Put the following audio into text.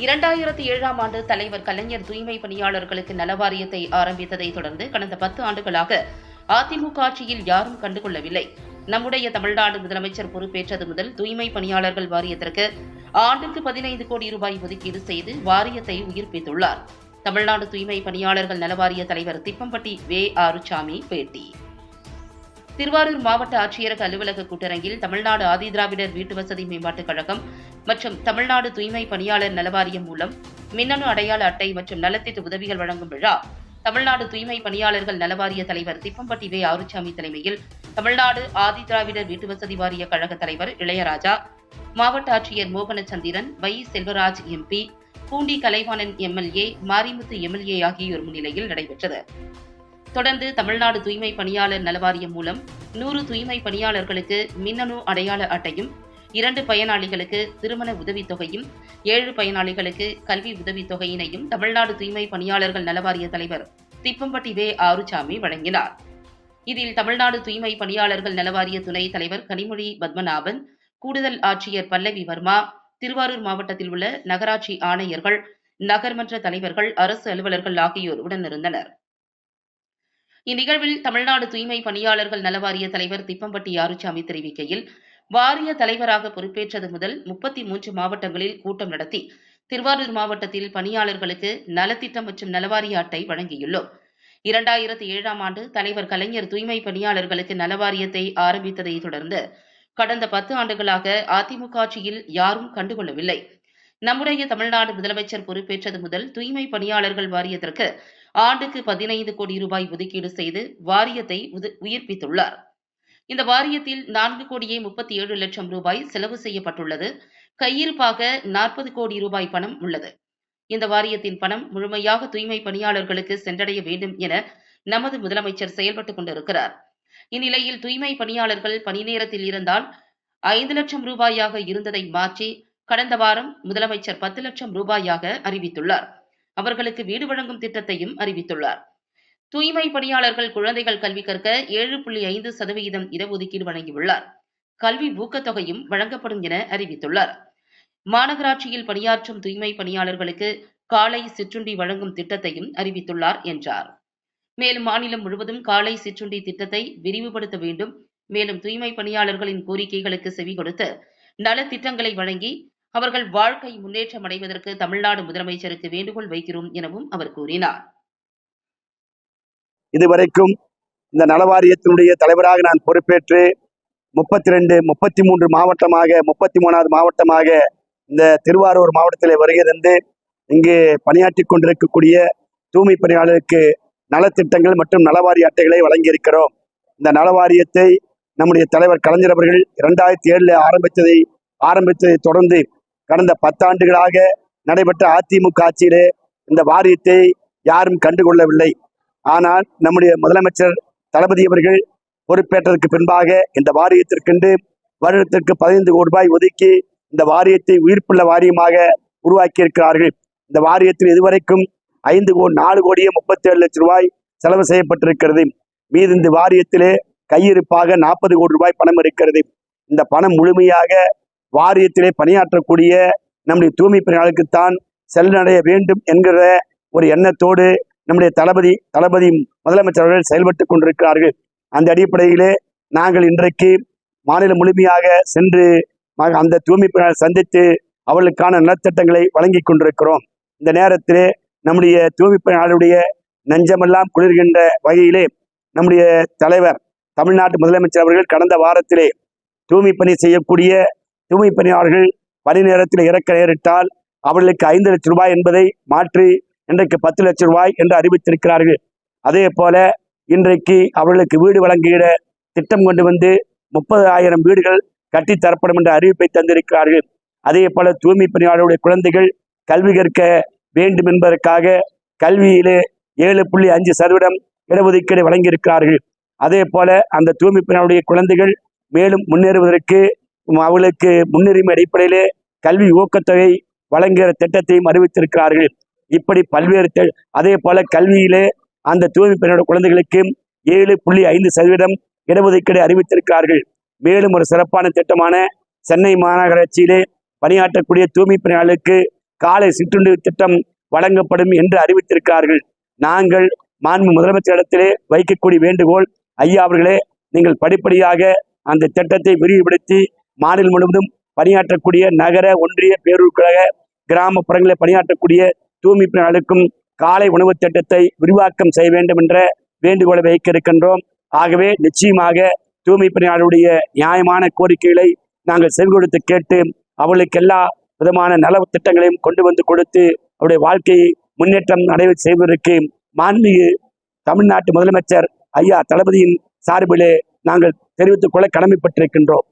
இரண்டாயிரத்தி ஏழாம் ஆண்டு தலைவர் கலைஞர் தூய்மை பணியாளர்களுக்கு நலவாரியத்தை ஆரம்பித்ததை தொடர்ந்து கடந்த பத்து ஆண்டுகளாக அதிமுக ஆட்சியில் யாரும் கண்டுகொள்ளவில்லை. நம்முடைய தமிழ்நாடு முதலமைச்சர் பொறுப்பேற்றது முதல் தூய்மை பணியாளர்கள் வாரியத்திற்கு ஆண்டுக்கு பதினைந்து கோடி ரூபாய் ஒதுக்கீடு செய்து வாரியத்தை உயிர்ப்பித்துள்ளார். தமிழ்நாடு தூய்மை பணியாளர்கள் நலவாரிய தலைவர் திப்பம்பட்டி வே. ஆறுசாமி பேட்டி. திருவாரூர் மாவட்ட ஆட்சியரக அலுவலக கூட்டரங்கில் தமிழ்நாடு ஆதிதிராவிடர் வீட்டு வசதி மேம்பாட்டுக் கழகம் மற்றும் தமிழ்நாடு தூய்மை பணியாளர் நலவாரியம் மூலம் மின்னணு அடையாள அட்டை மற்றும் நலத்திட்ட உதவிகள் வழங்கும் விழா தமிழ்நாடு தூய்மை பணியாளர்கள் நலவாரிய தலைவர் திப்பம்பட்டி வே ஆறுசாமி தலைமையில் தமிழ்நாடு ஆதிதிராவிடர் வீட்டு வசதி வாரிய கழக தலைவர் இளையராஜா மாவட்ட ஆட்சியர் மோகனச்சந்திரன் வை Selvaraj MP Poondi Kalaivanan MLA Marimuthu MLA ஆகியோர் முன்னிலையில் நடைபெற்றது. தொடர்ந்து தமிழ்நாடு தூய்மை பணியாளர் நலவாரியம் மூலம் நூறு தூய்மை பணியாளர்களுக்கு மின்னணு அடையாள அட்டையும் இரண்டு பயனாளிகளுக்கு திருமண உதவித்தொகையும் ஏழு பயனாளிகளுக்கு கல்வி உதவித்தொகையினையும் தமிழ்நாடு தூய்மை பணியாளர்கள் நலவாரிய தலைவர் திப்பம்பட்டி வே ஆறுசாமி வழங்கினார். இதில் தமிழ்நாடு தூய்மை பணியாளர்கள் நலவாரிய துணை தலைவர் கனிமொழி பத்மநாபன் கூடுதல் ஆட்சியர் பல்லவி வர்மா திருவாரூர் மாவட்டத்தில் உள்ள நகராட்சி ஆணையர்கள் நகர்மன்ற தலைவர்கள் அரசு அலுவலர்கள் ஆகியோர் உடனிருந்தனர். இந்நிகழ்வில் தமிழ்நாடு தூய்மை பணியாளர்கள் நலவாரிய தலைவர் திப்பம்பட்டி ஆறுசாமி தெரிவிக்கையில் வாரிய தலைவராக பொறுப்பேற்றது முதல் முப்பத்தி மூன்று மாவட்டங்களில் கூட்டம் நடத்தி திருவாரூர் மாவட்டத்தில் பணியாளர்களுக்கு நலத்திட்டம் மற்றும் நலவாரிய அட்டை வழங்கியுள்ளோம். இரண்டாயிரத்தி ஏழாம் ஆண்டு தலைவர் கலைஞர் தூய்மை பணியாளர்களுக்கு நலவாரியத்தை ஆரம்பித்ததை தொடர்ந்து கடந்த பத்து ஆண்டுகளாக அதிமுக ஆட்சியில் யாரும் கண்டுகொள்ளவில்லை. நம்முடைய தமிழ்நாடு முதலமைச்சர் பொறுப்பேற்றது முதல் தூய்மை பணியாளர்கள் வாரியத்திற்கு ஆண்டுக்கு பதினைந்து கோடி ரூபாய் ஒதுக்கீடு செய்து வாரியத்தை உயிர்ப்பித்துள்ளார். இந்த வாரியத்தில் நான்கு கோடியே முப்பத்தி ஏழு லட்சம் ரூபாய் செலவு செய்யப்பட்டுள்ளது. கையிருப்பாக நாற்பது கோடி ரூபாய் பணம் உள்ளது. இந்த வாரியத்தின் பணம் முழுமையாக தூய்மை பணியாளர்களுக்கு சென்றடைய வேண்டும் என நமது முதலமைச்சர் செயல்பட்டுக் கொண்டிருக்கிறார். இந்நிலையில் தூய்மை பணியாளர்கள் பணி நேரத்தில் இருந்தால் ஐந்து லட்சம் ரூபாயாக இருந்ததை மாற்றி கடந்த வாரம் முதலமைச்சர் பத்து லட்சம் ரூபாயாக அறிவித்துள்ளார். அவர்களுக்கு வீடு வழங்கும் திட்டத்தையும் அறிவித்துள்ளார். தூய்மை பணியாளர்கள் குழந்தைகள் கல்வி கற்க ஏழு புள்ளி ஐந்து சதவிகிதம் இடஒதுக்கீடு வழங்கியுள்ளார். கல்வி ஊக்கத்தொகையும் வழங்கப்படும் என அறிவித்துள்ளார். மாநகராட்சியில் பணியாற்றும் தூய்மை பணியாளர்களுக்கு காலை சிற்றுண்டி வழங்கும் திட்டத்தையும் அறிவித்துள்ளார் என்றார். மேலும் மாநிலம் முழுவதும் காலை சிற்றுண்டி திட்டத்தை விரிவுபடுத்த வேண்டும். மேலும் தூய்மை பணியாளர்களின் கோரிக்கைகளுக்கு செவி கொடுத்து நலத்திட்டங்களை வழங்கி அவர்கள் வாழ்க்கை முன்னேற்றம் அடைவதற்கு தமிழ்நாடு முதலமைச்சருக்கு வேண்டுகோள் வைக்கிறோம் எனவும் அவர் கூறினார். இதுவரைக்கும் இந்த நலவாரியத்தினுடைய தலைவராக நான் பொறுப்பேற்று முப்பத்தி ரெண்டு முப்பத்தி மூன்று மாவட்டமாக முப்பத்தி மூணாவது மாவட்டமாக இந்த திருவாரூர் மாவட்டத்திலே வருகிறது இங்கு பணியாற்றி கொண்டிருக்கக்கூடிய தூய்மை பணியாளருக்கு நலத்திட்டங்கள் மற்றும் நலவாரிய அட்டைகளை வழங்கியிருக்கிறோம். இந்த நலவாரியத்தை நம்முடைய தலைவர் கலைஞர் அவர்கள் இரண்டாயிரத்தி ஏழுல ஆரம்பித்ததை ஆரம்பித்ததை தொடர்ந்து கடந்த பத்தாண்டுகளாக நடைபெற்ற அதிமுக ஆட்சியிலே இந்த வாரியத்தை யாரும் கண்டுகொள்ளவில்லை. ஆனால் நம்முடைய முதலமைச்சர் தளபதி அவர்கள் பொறுப்பேற்றதற்கு பின்பாக இந்த வாரியத்திற்கென்று வருடத்திற்கு பதினைந்து கோடி ரூபாய் ஒதுக்கி இந்த வாரியத்தை உயிர்ப்புள்ள வாரியமாக உருவாக்கி இருக்கிறார்கள் இந்த வாரியத்தில் இதுவரைக்கும் ஐந்து கோடி நாலு கோடியே முப்பத்தி ஏழு லட்சம் ரூபாய் செலவு செய்யப்பட்டிருக்கிறது. மீது இந்த வாரியத்திலே கையிருப்பாக நாற்பது கோடி ரூபாய் பணம் இருக்கிறது. இந்த பணம் முழுமையாக வாரியத்திலே பணியாற்றக்கூடிய நம்முடைய தூய்மை பணியாளர்களுக்குத்தான் செல்லடைய வேண்டும் என்கிற ஒரு எண்ணத்தோடு நம்முடைய தளபதி தளபதி முதலமைச்சர் அவர்கள் செயல்பட்டு கொண்டிருக்கிறார்கள். அந்த அடிப்படையிலே நாங்கள் இன்றைக்கு மாநிலம் முழுமையாக சென்று அந்த தூய்மை பணியாளர் சந்தித்து அவர்களுக்கான நலத்திட்டங்களை வழங்கி கொண்டிருக்கிறோம். இந்த நேரத்திலே நம்முடைய தூய்மை பணியாளருடைய நெஞ்சமெல்லாம் குளிர்கின்ற வகையிலே நம்முடைய தலைவர் தமிழ்நாட்டு முதலமைச்சர் அவர்கள் கடந்த வாரத்திலே தூய்மை பணி செய்யக்கூடிய தூய்மை பணியாளர்கள் பணி நேரத்தில் இறக்க நேரிட்டால் அவர்களுக்கு ஐந்து லட்சம் ரூபாய் என்பதை மாற்றி இன்றைக்கு பத்து லட்சம் ரூபாய் என்று அறிவித்திருக்கிறார்கள். அதே போல இன்றைக்கு அவர்களுக்கு வீடு வழங்குகிற திட்டம் கொண்டு வந்து முப்பது ஆயிரம் வீடுகள் கட்டித் தரப்படும் என்ற அறிவிப்பை தந்திருக்கிறார்கள். அதே போல தூய்மை பணியாளருடைய குழந்தைகள் கல்வி கற்க வேண்டும் என்பதற்காக கல்வியிலே ஏழு புள்ளி அஞ்சு சதவீதம் இடஒதுக்கீடு வழங்கியிருக்கிறார்கள். அதே போல அந்த தூய்மை பணியாளருடைய குழந்தைகள் மேலும் முன்னேறுவதற்கு அவர்களுக்கு முன்னுரிமை அடிப்படையிலே கல்வி ஊக்கத்தொகை வழங்குகிற திட்டத்தையும் அறிவித்திருக்கிறார்கள். இப்படி பல்வேறு தி- அதே போல கல்வியிலே அந்த தூய்மை பெண்ணோட குழந்தைகளுக்கு ஏழு புள்ளி ஐந்து சதவீதம் இடஒதுக்கீடு அறிவித்திருக்கிறார்கள். மேலும் ஒரு சிறப்பான திட்டமான சென்னை மாநகராட்சியிலே பணியாற்றக்கூடிய தூய்மை பணியாளருக்கு காலை சிற்றுண்டு திட்டம் வழங்கப்படும் என்று அறிவித்திருக்கிறார்கள். நாங்கள் மாண்பு முதலமைச்சரிடத்திலே வைக்கக்கூடிய வேண்டுகோள் ஐயா அவர்களே நீங்கள் படிப்படியாக அந்த திட்டத்தை விரிவுபடுத்தி மாநிலம் முழுவதும் பணியாற்றக்கூடிய நகர ஒன்றிய பேரூர் கழக கிராமப்புறங்களில் பணியாற்றக்கூடிய தூய்மை பணியாளருக்கும் காலை உணவு திட்டத்தை விரிவாக்கம் செய்ய வேண்டும் என்ற வேண்டுகோளை வைக்க இருக்கின்றோம் ஆகவே நிச்சயமாக தூய்மை பணியாளருடைய நியாயமான கோரிக்கைகளை நாங்கள் செவி கொடுத்து கேட்டு அவர்களுக்கு எல்லா விதமான நல திட்டங்களையும் கொண்டு வந்து கொடுத்து அவருடைய வாழ்க்கையை முன்னேற்றம் நடைபெற செய்வதற்கு மாண்புமிகு தமிழ்நாட்டு முதலமைச்சர் ஐயா தளபதியின் சார்பிலே நாங்கள் தெரிவித்துக் கொள்ள கடமைப்பட்டிருக்கின்றோம்.